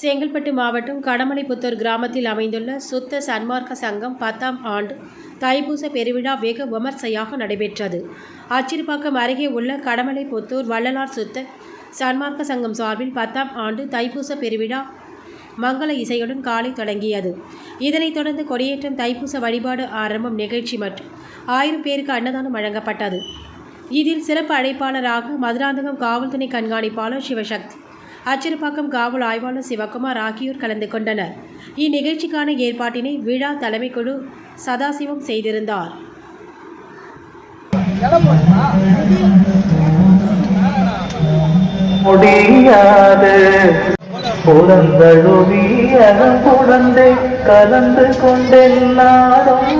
செங்கல்பட்டு மாவட்டம் கடமலைப்புத்தூர் கிராமத்தில் அமைந்துள்ள சுத்த சன்மார்க்க சங்கம் பத்தாம் ஆண்டு தைப்பூச பெருவிழா வெகு விமர்சையாக நடைபெற்றது. அச்சிறுபாக்கம் அருகே உள்ள கடமலைப்புத்தூர் வள்ளலார் சுத்த சன்மார்க்க சங்கம் சார்பில் பத்தாம் ஆண்டு தைப்பூச பெருவிழா மங்கள இசையுடன் காலை தொடங்கியது. இதனைத் தொடர்ந்து கொடியேற்றம் தைப்பூச வழிபாடு ஆரம்பம் நிகழ்ச்சி மற்றும் ஆயிரம் பேருக்கு அன்னதானம் வழங்கப்பட்டது. இதில் சிறப்பு அழைப்பாளராக மதுராந்தகம் காவல்துறை கண்காணிப்பாளர் சிவசக்தி அச்சிறுபாக்கம் காவல் ஆய்வாளர் சிவகுமார் ஆகியோர் கலந்து கொண்டனர். இந்நிகழ்ச்சிக்கான ஏற்பாட்டினை விழா தலைமைக்குழு சதாசிவம் செய்திருந்தார். முடியாது. புறந்தழுவியதன் குழந்தை கலந்து கொண்டெல்லாரும்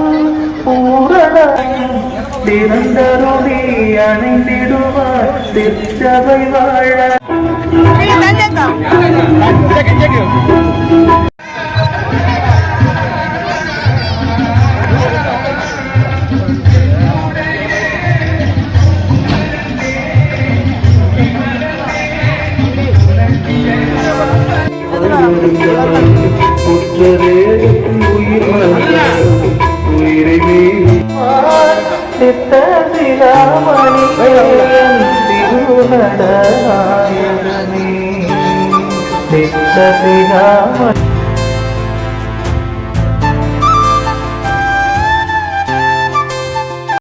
பூரண திறந்தருளி அணைந்திடுவார். திருச்சபை வாழ புற்றரே உயிர் உயிரை சித்த சிராமணி சித்த